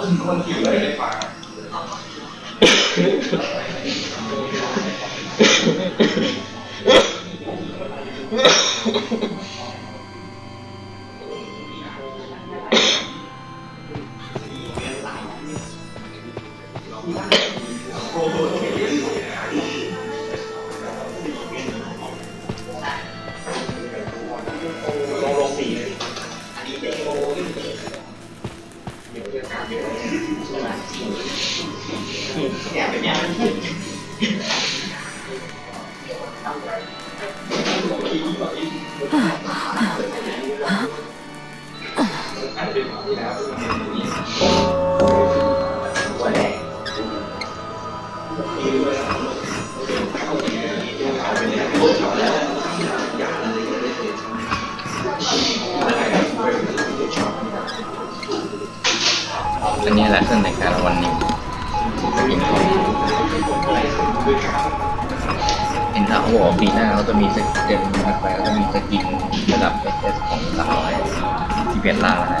คนหิวเลยในป่า อันนี้แหละเครื่องแต่งกายรวัลหนึ่งสกินของ นข่าวเขาบอกว่าปีหน้าเขาจะมีสกินเต็มถัดไปเขาจะมีสกินระดับ SS ของสาวน้อยที่เปลี่ยนร่างนะ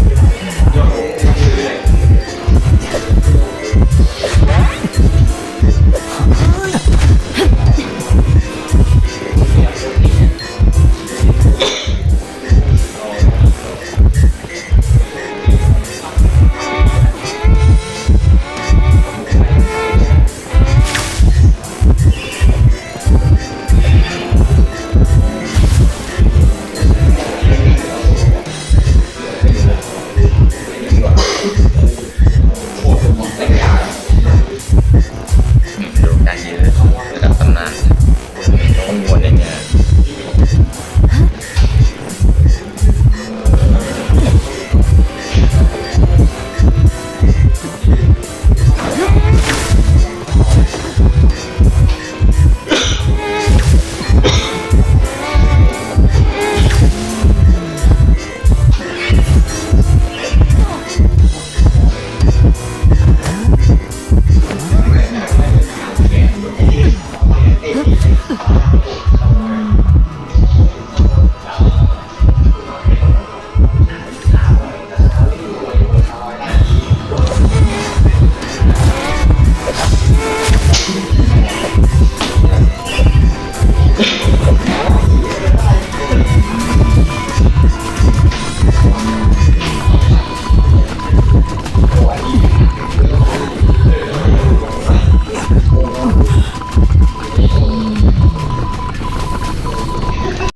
ร